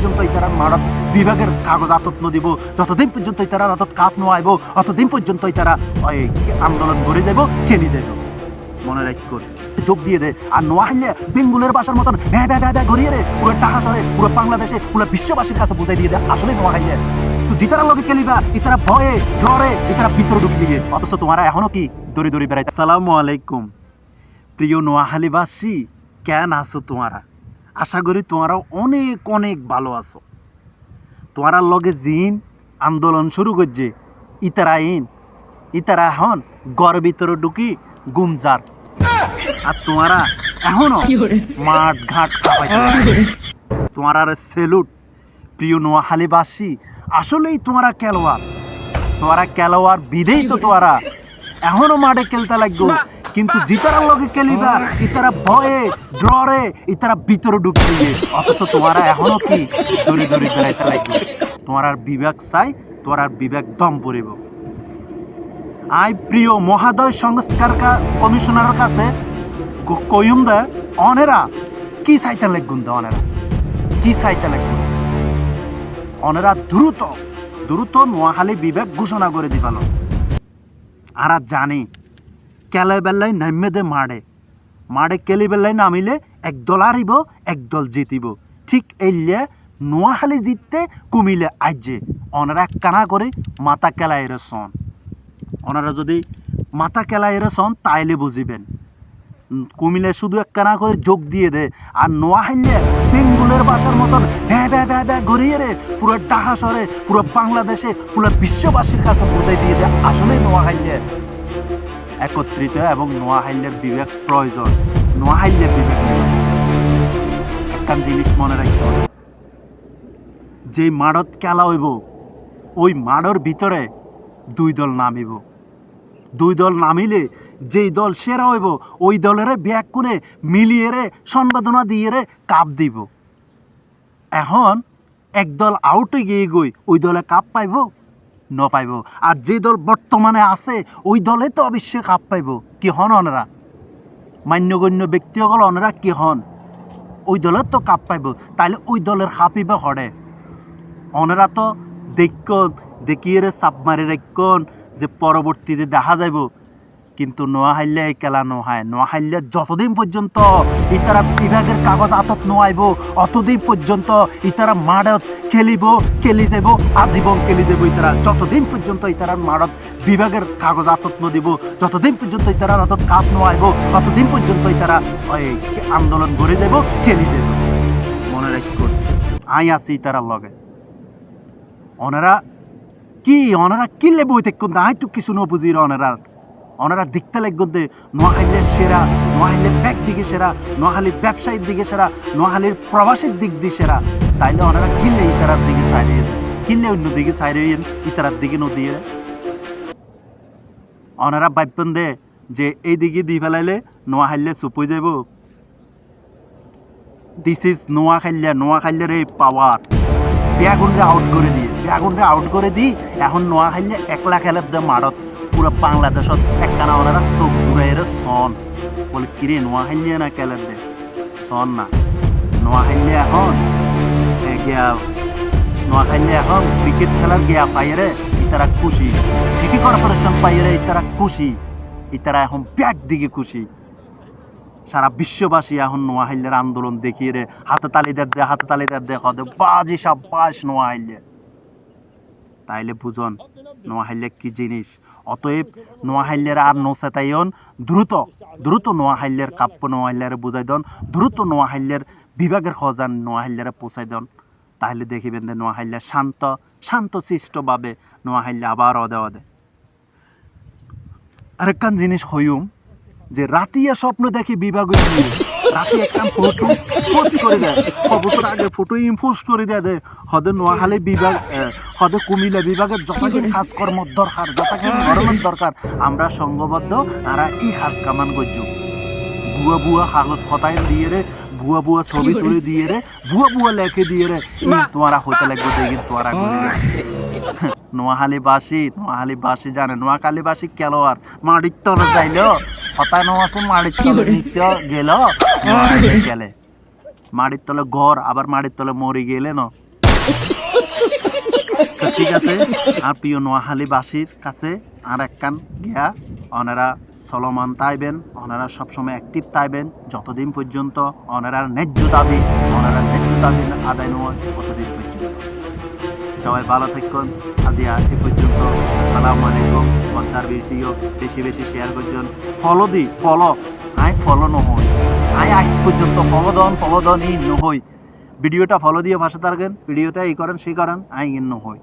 পর্যন্ত ইতারা মারত বিভাগের কাগজ আতত নদিব। যতদিন পর্যন্ত ইতারা আতত কাফ নোয়াইব অতদিন পর্যন্ত ইতারা আন্দোলন গড়ে দেব খেলি দেব মনে রাখ যোগ দিয়ে দে। আর নোয়াহিলে বেঙ্গুলের বাসার মতন ভ্যা ভ্যা ভ্যা ঘুরিয়ে রে পুরো টাকা সরে পুরো বাংলাদেশে, পুরো বিশ্ববাসীর কাছে বুঝাই দিয়ে দে। আসলে নোয়াহিলে তো জিতারা লোকে খেলিবা, ইতারা ভয়ে ডরে ইতারা ভিতরে ঢুকে দিয়ে অথচ তোমারা এখনও কি দড়ি দড়ি বেড়াই আসসালামু আলাইকুম। প্রিয় নোয়াহালিবাসী কেন আছো তোমারা? আশা করি তোমরা অনেক অনেক ভালো আছো। তোমরা লগে জিন আন্দোলন শুরু করছে ইতারা ইন ইতারা এখন গড় ভিতরে ঢুকি গুমজার আর তোমারা এখনও মাঠ ঘাট তোমার সেলুট প্রিয় নোয়াহালিবাসী আসলেই তোমারা খেলোয়াড়। তোমারা খেলোয়াড় বিধেই তো তোমারা। এখনও মাঠে খেলতে লাগবো। কিন্তু জিতার লগে খেলিবা, ইতারা ভয়ে, ড্ররে, ইতারা ভিতরে ঢুকতে অথচ তোমরা এখনও কি দড়ি দড়ি বেড়াইতে লাগবে তোমার আর বিবেক চাই, তোমার আর বিবেক দম পড়িব। আই প্রিয় মহাদয় সংস্কার কমিশনারের কাছে কইম দে, অনেরা, কি চাইতে লাগগুন দে অনেরা? কি চাইতে লাগগুন অনেরা দ্রুত দ্রুত নোয়াখালী বিবেক ঘোষণা করে দিবাল আর জানি কেলে বেল্লাই নামে দে মাড়ে। মাড়ে কেলি বেল্লাই নামিলে একদল হারিব একদল জিতিব। ঠিক এইলে নোয়াখালী জিততে কুমিলে আইজে। অনারা কানা করে মাথা কেলাই রে সন। ওনারা যদি মাথা কেলাই রে সন, তাইলে বুঝিবেন। কুমিলে শুধু একখানা করে যোগ দিয়ে দে, আর নোয়াহাইলে বেঙ্গুলের বাসার মতন ভ্যা ভ্যা ভ্যা ভ্যা ঘুরিয়ে রে, পুরো ঢাকা শহরে পুরো বাংলাদেশে, পুরো বিশ্ববাসীর কাছে বোঝাই দিয়ে দে। আসলে নোয়াহাইলে একত্রিত এবং নোয়াহাইলের বিবেক প্রয়োজন। নোয়াহাইলের বিবেক। একখান জিনিস মনে রাখতে হবে। যে মাড়ত খেলা হইব, ওই মাড়র ভিতরে দুই দল নামিব। দুই দল নামিলে যেই দল সেরা হইব, ওই দলের ব্যাগ করে মিলিয়ে রে, সম্বাদনা দিয়ে রে কাপ দিব। এখন একদল আউটে গিয়ে গই, ওই দলে কাপ পাইব? ন পাইব। আর যে দল বর্তমানে আছে, ওই দলে তো অবশ্যই কাপ পাইব। কি হন অনরা? মান্যগণ্য ব্যক্তিসকল অনরা কি হন? ওই দলের তো কাপ পাইব। তাইলে ওই দলের খাপিবে হরে? অনেরা তো দেখ দেখিয়ে সাপ মারি রাখন যে পরবর্তীতে দেখা যাইব। কিন্তু নোয়াহাইলে এই খেলা নোহায়। নোয়াহাইলে যতদিন পর্যন্ত ইতারা বিভাগের কাগজ আতত নোয়াইব, অতদিন পর্যন্ত ইতারা মাড়ত খেলিব, খেলি যাব, আজীবন খেলি দেব ইতারা। যতদিন পর্যন্ত ইতারা মাড়ত বিভাগের কাগজ আতত নদিব, যতদিন পর্যন্ত ইতারা আতত কাপ নোয়াইব ততদিন পর্যন্ত ইতারা ওই আন্দোলন গড়ে দেব খেলি দেব মনে রাখুন আই আছি ইতারার লগে। ওনারা কি ওনারা কি লেবু হইতে কোন আই তো কিছু ন বুঝি ওনারা ওনারা দেখতে লাগবেন যে নোয়াখালীর সেরা, নোয়াখালীর ব্যাগ দিকে সেরা, নোয়াখালীর ব্যবসায়ীর দিকে সেরা, নোয়াখালীর প্রবাসীর দিক দিয়ে সেরা। তাইলে ওনারা কিনলে ইতারার দিকে সাইরে কিনলে অন্য দিকে সাইরে ইতারার দিকে নদীয়ে ওনারা ভাববেন দে যে এই দিকে দি ফেলাইলে নোয়াখালীলে চুপই যাব দিস ইজ নোয়াখাইল্লা নোয়াখাইল্লার এই পাওয়ার বেগুনরে আউট করে দিয়ে বেগুনরে আউট করে দিই এখন নোয়াখাইলে একলা খেলার দে মারত। পুরো বাংলাদেশত একখানা ওনারা চোখ ঘুরাই সন বলে, কিরে নোয়া নোয়াখাইলে না খেলার দে? সন না। নোয়া নোয়াখাইলে এখন গিয়া নোয়াখাইলে এখন ক্রিকেট খেলার গিয়া পাইরে ইতারা খুশি। সিটি কর্পোরেশন পাইরে ইতারা খুশি। ইতারা এখন ব্যাগ দিকে খুশি। সারা বিশ্ববাসী এখন নোয়াহাইলের আন্দোলন দেখিয়ে রে, হাতে তালি দেয় দে, হাতে তালি দেয় দে হদে বাজি সব বাস নোয়াহাইলে তাইলে বুঝন নোয়াহাইলে কি জিনিস? অতএব নোয়াহাইলের আর নোসেতাইন দ্রুত দ্রুত নোয়াহাইলের কাপ্য নোয়াহাইলের বুঝাই দন, দ্রুত নোয়াহাইলের বিভাগের খজান নোয়াহাইলের পৌঁছাই দন। তাহলে দেখিবেন যে নোয়াহাইলে শান্ত শান্ত সৃষ্টভাবে নোয়াহাইলে আবার অদে অদে। আরেকখান জিনিস হইম যে রাতিয়া স্বপ্ন দেখে বিভাগ একটা ফটো পোস্ট করে দেয়। বছর আগে ফটো ইম্পোস্ট করে দেয় দে হদে নোয়াখালী বিভাগ হদে কুমিল্লা বিভাগের যথাকিন কাজকর্ম দরকার যথাকিন ধরনের দরকার। আমরা সংঘবদ্ধ আর এই কাজ কামান করছ বুয়া বুয়া কাগজ খতায় দিয়ে রে বুয়া বুয়া ছবি তুলে দিয়ে রে বুয়া বুয়া লেখে দিয়ে রে ই তোমারা হইতে লাগবে দেখি তোরা নোয়াখালী বাসী নোয়াখালী বাসী জানে নোয়াখালী বাসী খেলোয়াড় মাটির তলে যাইলো হতায় নো আছে মাটির তলে গেল। গেলে। মাটির তলে ঘর আবার মাটির তলে মরি গেলে ন। ঠিক আছে আর প্রিয় নোয়াখালীবাসীর কাছে আর একখান গিয়া ওনারা চলমান তাইবেন ওনারা সবসময় অ্যাক্টিভ তাইবেন যতদিন পর্যন্ত ওনারা ন্যায্য দাবি ওনারা ন্যায্য দাবি আদায় নয় ততদিন পর্যন্ত। সবাই ভালো থাকুন আজি এ পর্যন্ত আসসালামু আলাইকুম। পদ্মার ভিডিও বেশি বেশি শেয়ার করছেন follow the follow I follow no. I আজ পর্যন্ত ফলো দন ফলো দন ই নহই। ভিডিওটা ফলো দিয়ে ভাষা থাকবেন, ভিডিওটা এই করেন, সেই করেন, আই ইন নহই।